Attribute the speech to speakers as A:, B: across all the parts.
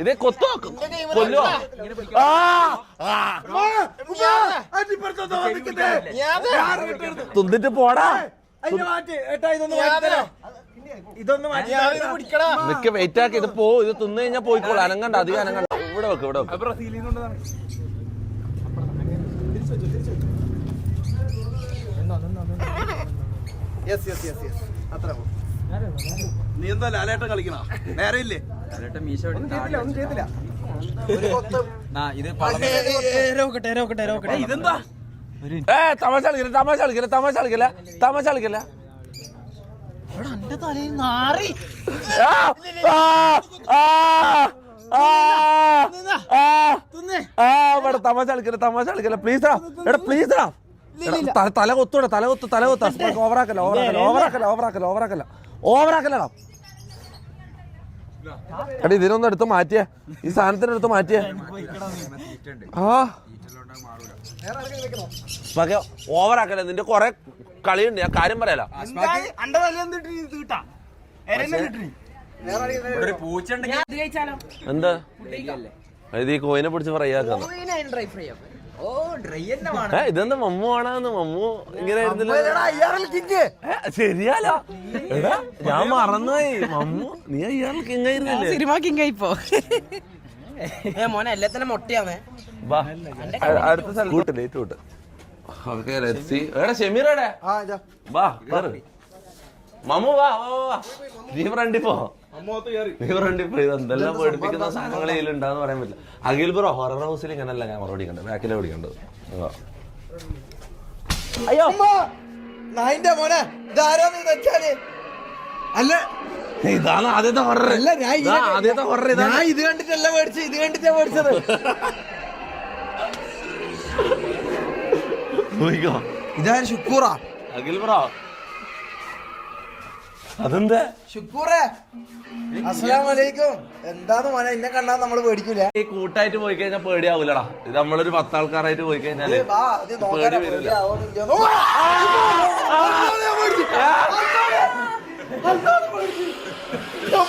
A: ഇത് കൊത്തോ കൊല്ലോ ആ ആ. തിന്നിട്ട് പോടാ
B: ഇതൊന്ന് മാറ്റി
A: നിക്ക് വെയിറ്റ് ആക്കി ഇത് പോ ഇത് തിന്നു കഴിഞ്ഞാൽ പോയിക്കോളൂ അനങ്ങണ്ട അധികം അനങ്ങണ്ട ഇവിടെ വെക്ക് ഇവിടെ വെക്ക്
B: യെസ് യെസ് യെസ് യെസ് അത്ര
C: നീ എന്താ ലാലേട്ടൻ കളിക്കണ? നേരെ ഇല്ലേ? ഇതെന്താ?
A: ഏ തമാശ കളിക്കില്ല തമാശ കളിക്കില്ല തമാശ കളിക്കില്ല തമാശ കളിക്കില്ല. തമാശ കളിക്കില്ല തമാശ കളിക്കില്ല. പ്ലീസ് എടാ പ്ലീസ് തല കൊത്തൂടെ തല കൊത്തു തല കൊത്ത. ഓവറാക്കല്ല ഓവറാക്കല്ല ഓവറാക്കല്ല ഓവറാക്കല്ല ഓവറാക്കല്ല ഓവറാക്കല്ലടാ എടാ ഇതിനൊന്നും എടുത്ത് മാറ്റിയേ. ഈ സാധനത്തിന് എടുത്ത് മാറ്റിയേ. ആ. പകെ ഓവറാക്കല്ലേ? നിന്റെ കൊറേ കളിയുണ്ട്. ഞാൻ കാര്യം പറയാലോ. എന്താ? ഇത് ഈ കോയിനെ പിടിച്ച് ഫ്രൈ ആക്കാന്ന്. ഏ ഇതെന്താ മമ്മു ആണെന്ന് മമ്മു ഇങ്ങനെ ആയിരുന്നില്ല ശരിയാലോ. എടാ ഞാൻ മറന്നുപോയി. മമ്മു നീ അയ്യാറിൽ കിങ്ങായിരുന്നില്ലേ
D: സിനിമ കിങ് ആയിപ്പോ. മോനെ എല്ലാത്തിനും
A: അടുത്ത സ്ഥലം കൂട്ട്. ലേറ്റ് കൂട്ട്. ഓക്കെ ലെറ്റ്സ് സീ എടാ ഷമീർ എടാ
B: ആ ഇതാ.
A: വാ കേറ്. മമ്മു വാ നീ ഫ്രണ്ടിൽ പോ. നീ ഫ്രണ്ടിൽ പോ. ഇത് എന്തെല്ലാം പേടിപ്പിക്കുന്ന സാധനങ്ങൾ ഇതിലുണ്ടാന്ന് പറയാൻ പറ്റില്ല. അഖിൽ ബ്രോ ഹൊറർ ഹൗസിൽ ഇങ്ങനല്ല ഞാൻ മറുപടി കണ്ടത് ബാക്കിലെ ഓടിക്കണ്ടത്
B: അയ്യോ. നായിന്റെ മോനെ ഇതാരോന്ന് ഇത് വെച്ചാൽ? അല്ല.
A: ഇതാണ് ആദ്യത്തെ ഹൊറർ
B: അല്ല ഞാൻ
A: ആദ്യത്തെ ഹൊറർ
B: ഞാൻ ഇത് കണ്ടിട്ടല്ല മേടിച്ചത് ഇത് കണ്ടിട്ടാ മേടിച്ചത്. ഇതാണ് ശുക്കൂറാ
A: അഖിൽ ബ്രോ. അതെന്താ?
B: ശുക്കൂറേ. അസ്സലാം വലൈക്കും എന്താന്ന് മോനെ ഇന്നെ കണ്ടാ നമ്മൾ പേടിക്കൂല.
A: ഈ കൂട്ടായിട്ട് പോയി കഴിഞ്ഞാൽ പേടിയാവൂലടാ. ഇത് നമ്മളൊരു പത്താൾക്കാരായിട്ട് പോയി
B: കഴിഞ്ഞാൽ
A: പേടി വരില്ല.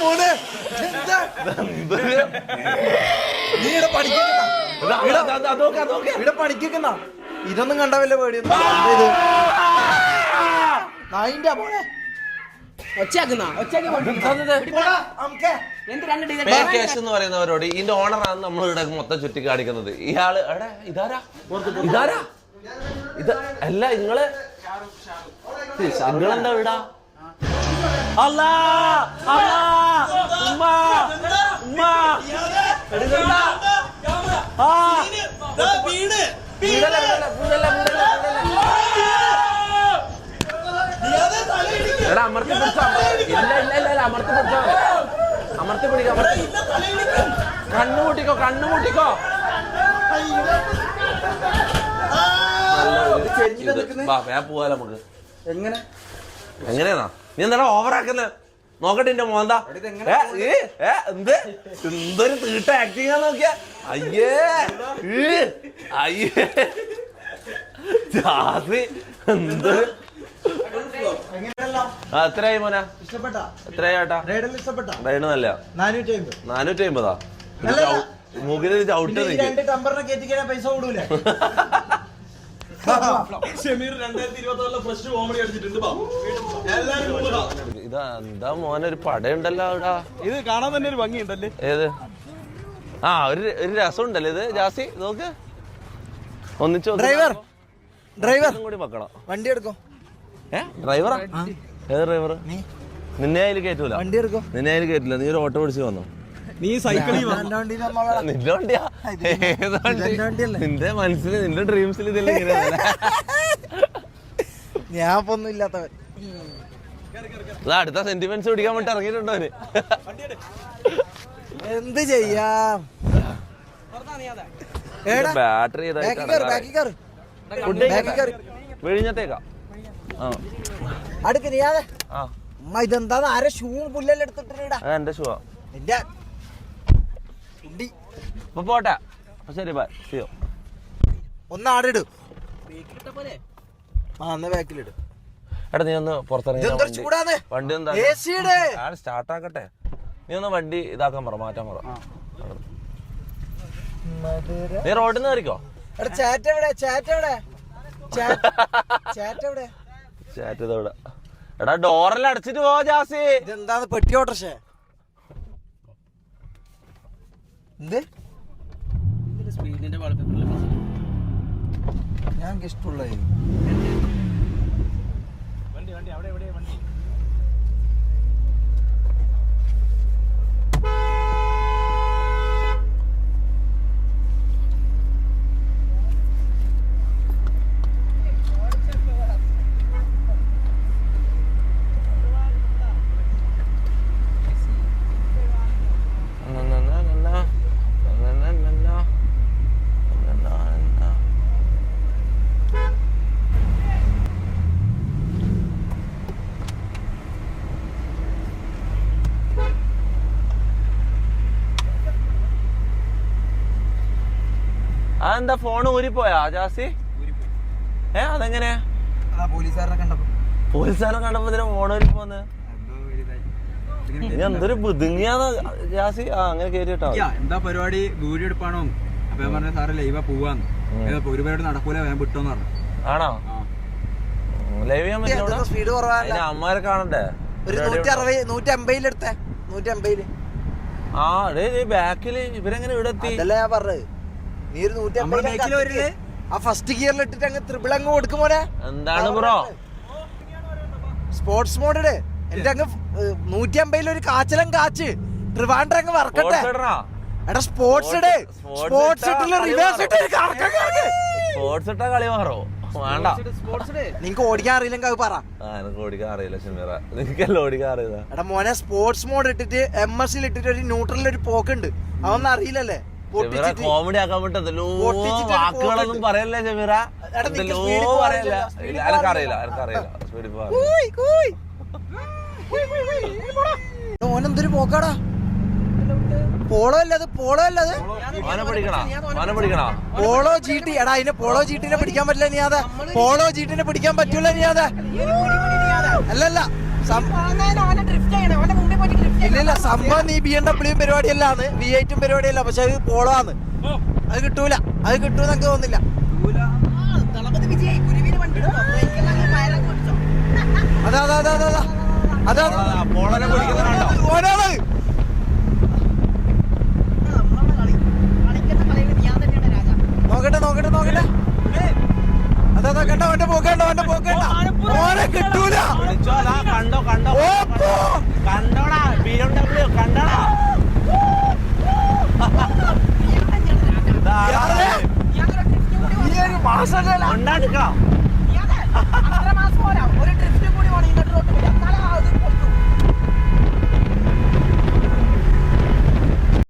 B: മോനെ എന്താ?
A: ഇതൊരു-
B: നീ ഇവിടെ പഠിക്കുന്ന?
A: അതൊക്കെ അതൊക്കെ
B: ഇവിടെ ഇതൊന്നും കണ്ട വല്ല പേടിയൊന്നും? നായിന്റെ മോനെ.
A: പറയുന്നവരോട് ഇതിന്റെ ഓണറാണ് നമ്മൾ ഇവിടെ മൊത്തം ചുറ്റി കാണിക്കുന്നത്. ഇയാൾ എടാ ഇതാരാ? ഇതാരാ? ഇത് അല്ല നിങ്ങൾ നിങ്ങളെന്താ ഇവിടാ? അല്ലാ അല്ലാ ഉമ്മ ഉമ്മ. എടുക്കണ്ട. ആ. വീടല്ല, വീടല്ല, വീടല്ല. എടാ അമർത്തി പിടിച്ചോ ഇല്ല ഇല്ല ഇല്ല ഇല്ല അമർത്തി പിടിച്ചോ. അമർത്തി പിടിക്കോ അമർത്തി കണ്ണു കൂട്ടിക്കോ കണ്ണു കൂട്ടിക്കോ ഞാൻ പോവാലോ നമുക്ക്.
B: എങ്ങനെ?
A: എങ്ങനെയാ നീ എന്താ ഓവറാക്കുന്നത് നോക്കട്ടെ എന്റെ മോന്താ എന്ത്? എന്തൊരു തീട്ട ആക്ടിങ് നോക്കിയ. അയ്യേ അയ്യേ. എന്തൊരു ആ എത്രയായി മോന?
B: എത്രയാട്ടാ ഇഷ്ടപ്പെട്ട?
A: നല്ല.
B: നാനൂറ്റി അമ്പത്
A: ചവിട്ട്
B: പൈസ കൂടൂലേ?
C: ഷമീർ രണ്ടായിരത്തി ഇരുപത്തി ഫ്രഷ് കോമഡി അടിച്ചിട്ടുണ്ട് ബാ. എല്ലാവരും കൂടെ
A: ഇതാ എന്താ മോനെ ഒരു പടയുണ്ടല്ലോ അവിടെ.
C: ഇത് കാണാൻ തന്നെ ഒരു ഭംഗിയുണ്ടല്ലേ?
A: ഏത്? ആ ഒരു ഒരു രസം ഉണ്ടല്ലേ ഇത്? ജാസി നോക്ക്. ഒന്നിച്ചോ
B: ഡ്രൈവർ ഡ്രൈവർ.
A: കൂടി വെക്കണം.
B: വണ്ടി എടുക്കും?
A: ഏ? ഡ്രൈവറാ? ഏത് ഡ്രൈവർ നിന്നെ അതിൽ കയറ്റൂല
B: വണ്ടി എടുക്കോ?
A: നിന്നെ അതിൽ കയറ്റില്ല നീ ഒരു ഓട്ടോ പിടിച്ച് വന്നു?
C: നീ സൈക്കിളിൽ.
A: നിന്റെ വണ്ടിയാ? ഏത് വണ്ടി? നിന്റെ മനസ്സിൽ നിന്റെ ഡ്രീംസിൽ ഇതെല്ലാം
B: ഞാൻ ഇപ്പൊ ഒന്നും ഇല്ലാത്തവൻ.
A: ഇത് അടുത്ത സെന്റിമെന്റ്സ് പിടിക്കാൻ വേണ്ടി ഇറങ്ങിയിട്ടുണ്ടോ അവന്?
B: എന്ത് ചെയ്യാം? ഏടാ
A: ബാറ്ററി വിഴിഞ്ഞത്തേക്കാ ആ.
B: അടുക്ക് നീയാതെ
A: ആ.
B: അമ്മ ഇതെന്താന്ന്? ആരെ ഷൂ പുല്ലെല്ലാം എടുത്തിട്ടിടാ
A: അത് എന്റെ ഷൂവാ.
B: നിന്റെ കുണ്ടി
A: അപ്പൊ പോട്ടെ. അപ്പൊ ശരി ബൈ സിയോ
B: ഒന്ന് ആടിട് ആ എന്നാ ബാക്കിലിട്
A: എടാ നീ ഒന്ന് പുറത്തിറങ്ങി
B: ചൂടാന്ന്?
A: വണ്ടി എന്താ. സ്റ്റാർട്ട് ആക്കട്ടെ. നീ ഒന്ന് വണ്ടി ഇതാക്കാൻ പറ മാറ്റാൻ പറ. നീ റോഡിൽ നിന്ന് കയറിക്കോ
B: എടാ ചാറ്റ് എവിടെ? ചാറ്റ് എവിടെ? ചാറ്റ് എവിടെ?
A: ചാറ്റ് എടാ ഡോറെല്ലാം അടച്ചിട്ട് പോ ജാസി.
B: ഇതെന്താണ് പെട്ടി ഓട്ടർഷേ? എന്ത്?
D: സ്പീഡിന്റെ
B: ഞാൻ ഇഷ്ടമുള്ള
D: വണ്ടി വണ്ടി അവിടെ എവിടെ വണ്ടി
A: അതെന്താ ഫോൺ ഊരിപ്പോയാ ജാസി ഏ അതെങ്ങനെ?
B: ആ പോലീസുകാരനെ കണ്ടപ്പോ.
A: പോലീസുകാരെ കണ്ടപ്പോ ഇതിന് ഫോൺ ഊരിപ്പോന്ന്? എന്തൊരു ബുദ്ധിങ്ങിയാന്ന് ജാസി ആ അങ്ങനെ കേട്ടോ
E: യാ, എന്താ പരിപാടി? വീഡിയോ എടുപ്പാണോ? അപ്പൊ ഞാൻ പറഞ്ഞ സാറേ ലൈവാ പോവാന്ന്. ഒരു പരിപാടി നടക്കൂല ഞാൻ വിട്ടോന്ന് പറഞ്ഞു.
A: ആണോ? ലൈവ് ചെയ്യാൻ പറ്റില്ല
B: സ്പീഡ്
A: അതിന് അമ്മമാരെ കാണണ്ടേ?
B: ഒരു നൂറ്റി അറുപത് നൂറ്റി അമ്പതിലെടുത്തേ നൂറ്റി അമ്പതിൽ
A: ആ ബാക്കിൽ ഇവരെങ്ങനെ ഇവിടെ എത്തി?
B: അതല്ല ഞാൻ പറഞ്ഞത്. നീ ഒരു നൂറ്റി? ആ ഫസ്റ്റ് ഗിയറിൽ ഇട്ടിട്ട് അങ്ങ് ത്രിബിൾ അങ്ങ് കൊടുക്കുമോനെ
A: എന്താണ് ബ്രോ
B: സ്പോർട്സ് മോഡ് ഇട്. എന്റെ അങ്ങ് നൂറ്റി അമ്പതിൽ ഒരു കാച്ചലം കാച്ച്. ട്രിവാൻഡ്രം അങ്ങ് വറക്കട്ടെ. എടാ സ്പോർട്സ് ഇടേ. സ്പോർട്സ് ഇട്ടില്ല റിവേഴ്സ് ഇട്ട്
A: സ്പോർട്സ് ഇട്ടാ കളി മാറോ. വേണ്ട.
D: സ്പോർട്സ് ഡേ
B: നിങ്ങക്ക് ഓടിക്കാൻ അറിയില്ലെങ്കിൽ അത് പറ.
A: എനിക്ക് ഓടിക്കാൻ അറിയില്ല ഷമീറ. നിനക്കല്ല ഓടിക്കാൻ അറിയില്ല.
B: എടാ മോനെ സ്പോർട്സ് മോഡ് ഇട്ടിട്ട് എം എസ് ഇട്ടിട്ട് ഒരു ന്യൂട്രലിൽ ഒരു പോക്കുണ്ട്. അതൊന്നും അറിയില്ലല്ലേ?
A: കോമഡി ആക്കാൻ പറ്റത്തല്ലോ വാക്കുകളൊന്നും. പറയല്ലേ
B: ജമീറ
A: എന്തെല്ലോ പറയല്ല? എനക്കറിയില്ല എനക്കറിയില്ല സ്പീഡിൽ.
B: ഓനെന്തൊരു പോക്കാടാ? പോളോ അല്ലത് പോളോ അല്ലത് പോളോ ജി എടാ അതിനെ പോളോ ചീട്ടിനെ പിടിക്കാൻ പറ്റില്ല നീ അതെ. പോളോ ചീട്ടിനെ പിടിക്കാൻ പറ്റൂല നീ അതെ. അല്ലല്ല ഇല്ലില്ല സംഭവം നീ ബി എം ഡബ്ല്യൂ പരിപാടിയല്ലാന്ന് വി എയ്റ്റും പരിപാടിയല്ല പക്ഷെ അത് പോളോ ആണ് അത് കിട്ടൂല അത് കിട്ടൂന്നൊക്കെ തോന്നില്ല അതാ അതാ അതാ അതാ അതാ. നോക്കട്ടെ നോക്കട്ടെ നോക്കട്ടെ. അതാ അതാ കണ്ടോ അവന്റെ പോക്കണ്ട അവന്റെ പോക്കണ്ട ഓനെ കിട്ടൂല.
A: കണ്ടോ കണ്ടോ. കണ്ടോടാ ബി എം ഡബ്ല്യു കണ്ടോടാ.